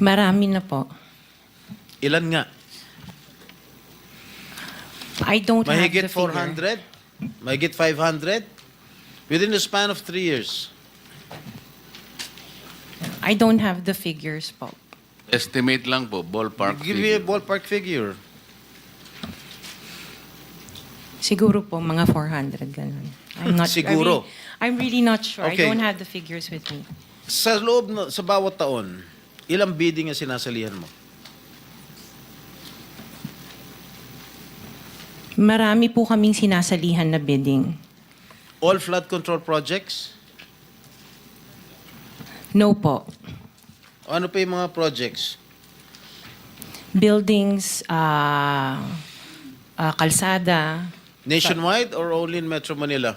Marami na po. Ilan nga? I don't Mahigit have the figure. 400? Mahigit 500? Within the span of three years. I don't have the figures po. Estimate lang po, ballpark Give me a figure. ballpark figure. Siguro po mga 400 ganun. I'm not Siguro. I really- I'm really not sure. Okay. I don't have the figures with me. Sa loob, na, sa bawat taon, ilang bidding ang sinasalihan mo? Marami po kaming sinasalihan na bidding. All flood control projects? No po. O ano pa yung mga projects? Buildings, ah, ah, kalsada, Nationwide or only in Metro Manila?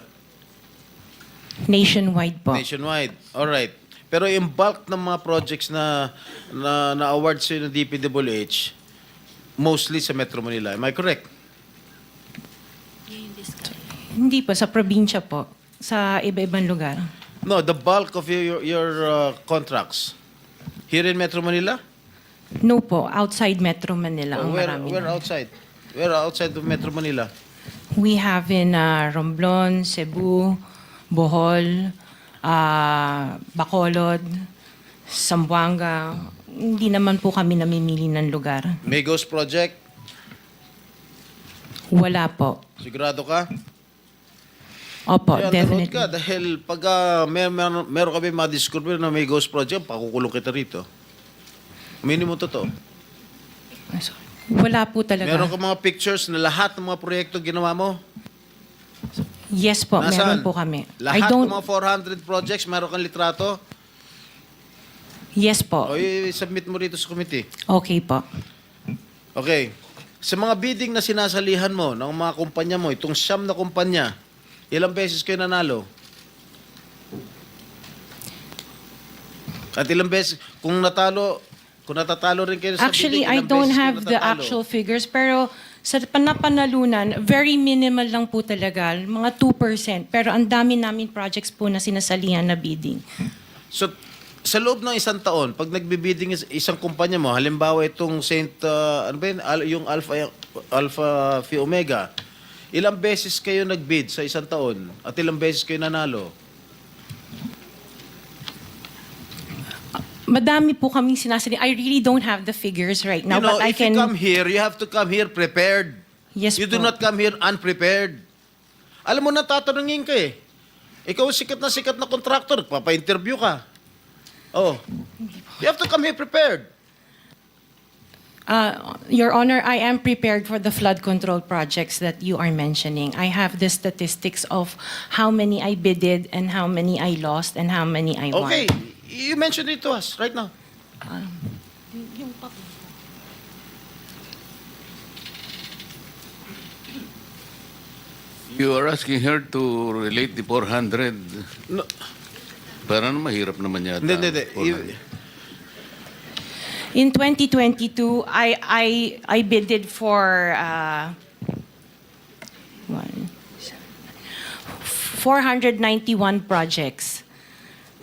nationwide po. Nationwide. All right. Pero yung bulk ng mga projects na na, na award sa ng DPWH, mostly sa Metro Manila. Am I correct? Hindi po, sa probinsya po. Sa iba-ibang lugar. No, the bulk of your your, your uh, contracts here in Metro Manila. No po, outside Metro Manila ang where marami. where na. outside? Where outside of Metro Manila? We have in uh, Romblon, Cebu, Bohol, uh, Bacolod, Zamboanga. Hindi naman po kami namimili ng lugar. Migos project. Wala po. Sigurado ka? Opo, Kaya nanood definitely. ka dahil pag uh, mer mer meron kami ma-discover na may ghost project, pakukulong kita rito. Minimum totoo. Wala po talaga. Meron ka mga pictures na lahat ng mga proyekto ginawa mo? Yes po, Nasaan? meron po kami. Lahat I don't, ng mga 400 projects, meron kang litrato? yes po. O i-submit mo rito sa committee. Okay po. Okay. Sa mga bidding na sinasalihan mo ng mga kumpanya mo, itong siyam na kumpanya, ilang beses kayo nanalo? At ilang beses, kung natalo, kung natatalo rin kayo sa Actually, bidding, I ilang don't beses kayo have the natatalo? actual figures, pero sa panapanalunan, very minimal lang po talaga, mga 2%. Pero ang dami namin projects po na sinasalihan na bidding. So, sa loob ng isang taon, pag nagbibidding is- isang kumpanya mo, halimbawa itong Saint, uh, ano ba yun, Al- yung Alpha, Alpha Phi Omega, ilang beses kayo nagbid sa isang taon at ilang beses kayo nanalo? Madami po kaming sinasalihan. I really don't have the figures right now, you know, but I if you can... come here, you have to come here prepared. Yes you do not come here unprepared. Alam mo na, tatanungin ka eh. Ikaw sikat na sikat na contractor, papa-interview ka. Oh. You have to come here prepared. Uh, Your Honor, I am prepared for the flood control projects that you are mentioning. I have the statistics of how many I bidded and how many I lost and how many I won. Okay, you mentioned it to us right now. You are asking her to relate the 400. No, Parang mahirap naman yata. hindi, hindi, hindi. 400. You- In 2022, I I I bidded for uh, one, 491 projects.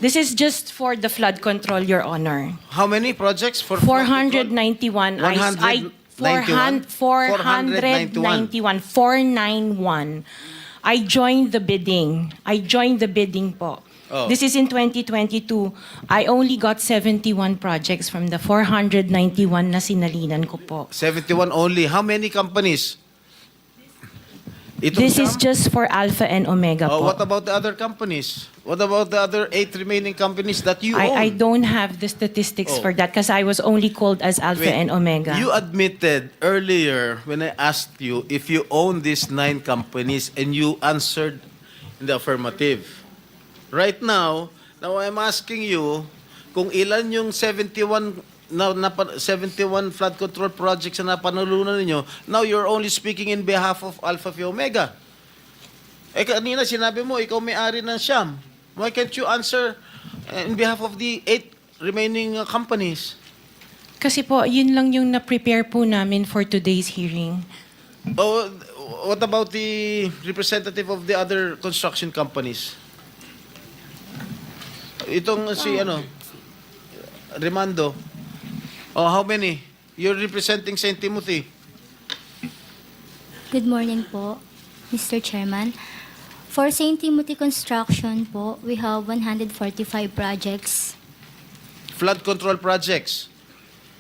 This is just for the flood control, Your Honor. How many projects for 491. I, I 191? 491. 491. I joined the bidding. I joined the bidding po. Oh. This is in 2022. I only got 71 projects from the 491 na sinalinan ko po. 71 only. How many companies? Itong This is just for Alpha and Omega Oh, po. what about the other companies? What about the other eight remaining companies that you own? I, I don't have the statistics Oh. for that because I was only called as Alpha Wait, and Omega. You admitted earlier when I asked you if you own these nine companies and you answered in the affirmative. Right now, now I'm asking you kung ilan yung 71 na, na 71 flood control projects na napanalunan ninyo. Now you're only speaking in behalf of Alpha Phi Omega. Eh kanina sinabi mo ikaw may-ari ng Siam. Why can't you answer uh, in behalf of the eight remaining uh, companies? Kasi po, yun lang yung na-prepare po namin for today's hearing. Oh, what about the representative of the other construction companies? Itong si ano, Remando. Oh, how many? You're representing St. Timothy. Good morning po, Mr. Chairman. For St. Timothy Construction po, we have 145 projects. Flood control projects.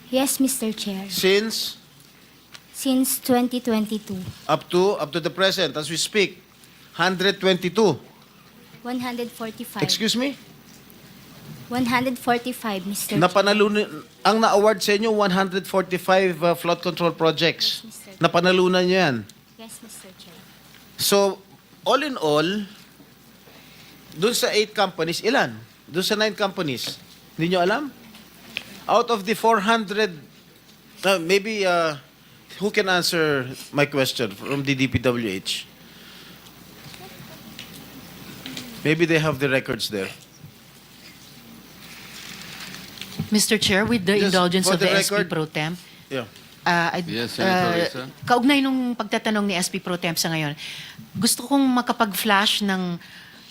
Yes, Mr. Chair. Since Since 2022, up to up to the present as we speak 122 145. excuse me 145, Mr. Napanalunan ang na-award sa inyo 145 uh, flood control projects Yes, Mr. napanalunan niyo yan Yes, Mr. Chair. so all in all dun sa 8 companies ilan dun sa 9 companies hindi niyo alam out of the 400 uh, maybe uh, who can answer my question from the DPWH maybe they have the records there Mr. Chair, with the Just indulgence for of the, the SP record- Pro Temp, yeah uh, I'd- Yes, Senator uh, Risa. kaugnay nung pagtatanong ni SP Pro Temp sa ngayon, gusto kong makapag-flash ng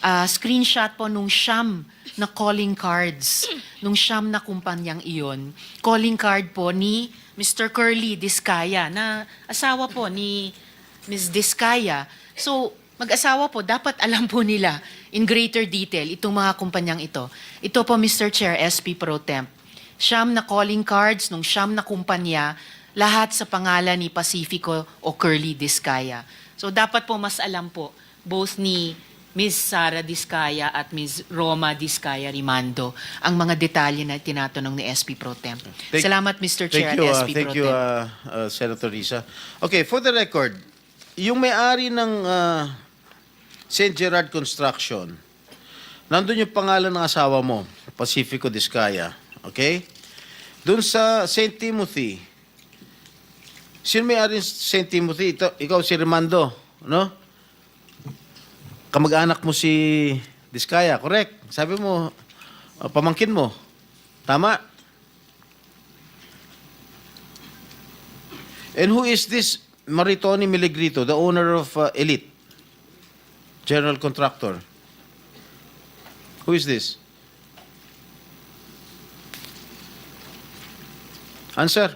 uh, screenshot po nung siyam na calling cards, nung siyam na kumpanyang iyon. Calling card po ni Mr. Curly Discaya, na asawa po ni Ms. Discaya. So, mag-asawa po, dapat alam po nila in greater detail itong mga kumpanyang ito. Ito po, Mr. Chair, SP Pro Temp. Siyam na calling cards nung siyam na kumpanya, lahat sa pangalan ni Pacifico o Curly Discaya. So dapat po mas alam po both ni Ms. Sara Discaya at Ms. Roma Discaya Rimando ang mga detalye na tinatanong ni SP Pro Temp. Thank- Salamat Mr. Thank Chair you, at uh, SP thank Pro you, uh, uh, Senator Risa. Okay, for the record, yung may-ari ng uh, St. Gerard Construction, nandun yung pangalan ng asawa mo, Pacifico Discaya. Okay? Doon sa St. Timothy, sino may-ari ng St. Timothy? Ito, ikaw si Remando, no? Kamag-anak mo si Discaya, correct? Sabi mo, uh, pamangkin mo. Tama? And who is this Maritoni Miligrito, the owner of uh, Elite? General contractor. Who is this? Answer.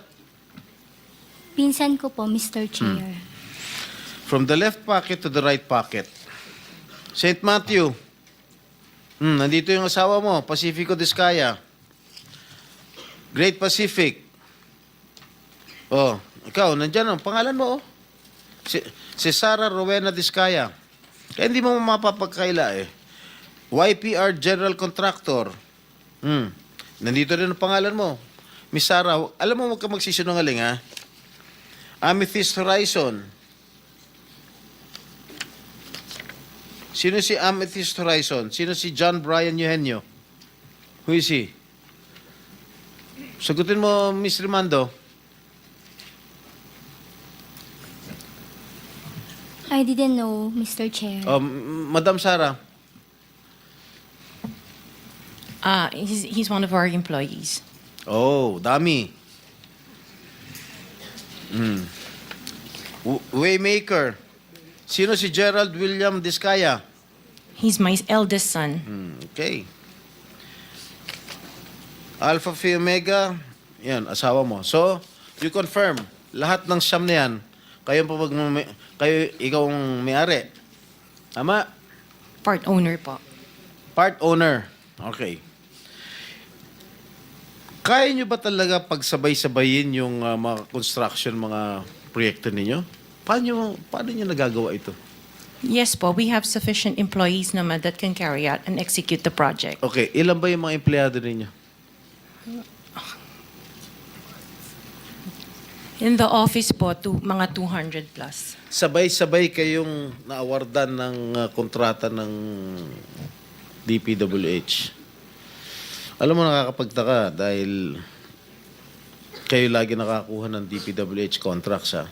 Pinsan ko po, Mr. Chair. From the left pocket to the right pocket. St. Matthew. Hmm, nandito yung asawa mo, Pacifico Discaya. Great Pacific. Oh, ikaw, nandyan ang pangalan mo, oh. Si, si Sarah Rowena Discaya. Kaya hindi mo mapapagkaila eh. YPR General Contractor. Hmm. Nandito rin ang pangalan mo. Miss Sarah, alam mo huwag ka magsisinungaling ha. Amethyst Horizon. Sino si Amethyst Horizon? Sino si John Brian Eugenio? Who is he? Sagutin mo, Miss Rimando. I didn't know, Mr. Chair. Oh, M- Madam Sara. Uh, he's, he's one of our employees. Oh, dami. Mm. Waymaker. Sino si Gerald William Discaya? He's my eldest son. Hmm, okay. Alpha Phi Omega, yan, asawa mo. So, you confirm, lahat ng siyam na yan, kayo, pa kayo ikaw ang may-ari. Tama? Part owner po. Part owner. Okay. Kaya nyo ba talaga pagsabay-sabayin yung uh, mga construction, mga proyekto ninyo? Paano, paano nyo nagagawa ito? Yes po, we have sufficient employees naman that can carry out and execute the project. Okay, ilan ba yung mga empleyado ninyo? In the office po, to, mga 200 plus. Sabay-sabay kayong naawardan ng uh, kontrata ng DPWH. Alam mo, nakakapagtaka dahil kayo lagi nakakuha ng DPWH contracts, ha?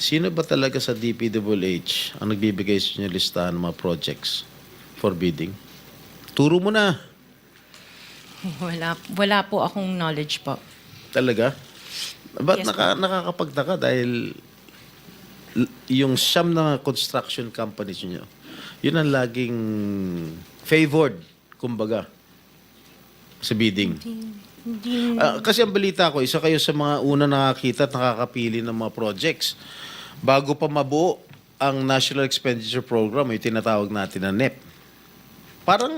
Sino ba talaga sa DPWH ang nagbibigay sa inyo listahan ng mga projects for bidding? Turo mo na. Wala, wala po akong knowledge po. Talaga? Ba't Yes, naka, nakakapagtaka dahil l- yung siyam na construction companies nyo, yun ang laging favored, kumbaga, sa bidding. Hindi, Ah, kasi ang balita ko, isa kayo sa mga una nakakita at nakakapili ng mga projects. Bago pa mabuo ang National Expenditure Program, yung tinatawag natin na NEP. Parang,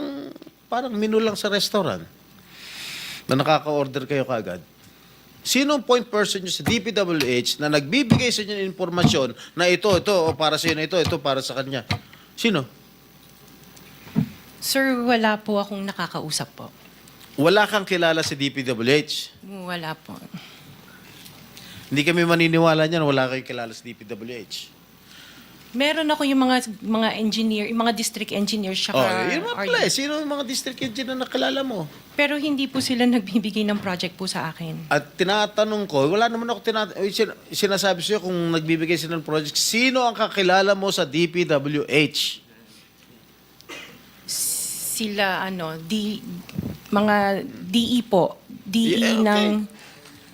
parang menu lang sa restaurant na nakaka-order kayo kagad. Sino ang point person nyo sa DPWH na nagbibigay sa inyo ng informasyon na ito, ito, o para sa inyo, ito, ito, para sa kanya? Sino? Sir, wala po akong nakakausap po. Wala kang kilala sa DPWH. Wala po. Hindi kami maniniwala niyan, wala kayong kilala sa DPWH. Meron ako yung mga mga engineer, yung mga district engineers Oh, tsaka yun mga pala eh. Sino ang mga district engineer na nakilala mo? Pero hindi po sila nagbibigay ng project po sa akin. At tinatanong ko, wala naman ako tinat sin- sinasabi sa'yo kung nagbibigay sila ng project, sino ang kakilala mo sa DPWH? Sila ano, di mga DE po, DE Yeah, okay. ng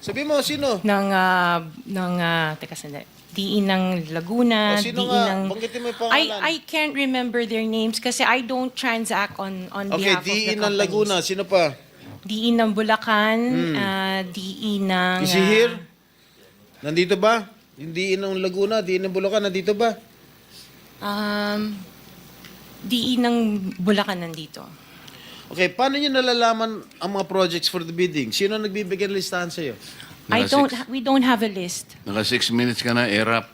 Sabi mo, sino? ng ah, ng ah, teka sandali. DE ng Laguna, O, sino DE nga? ng Banggitin mo yung I pangalan. I can't remember their names kasi I don't transact on on Okay, behalf of the DE ng companies. Laguna, sino pa? DE ng Bulacan, ah, DE ng Is he ah, here? Nandito ba? Yung DE ng Laguna, DE ng Bulacan, nandito ba? Um, DE ng Bulacan nandito. Okay, paano nyo nalalaman ang mga projects for the bidding? Sino ang nagbibigay ng listahan sa'yo? I Naka don't six- we don't have a list. Naka six minutes ka na, erap.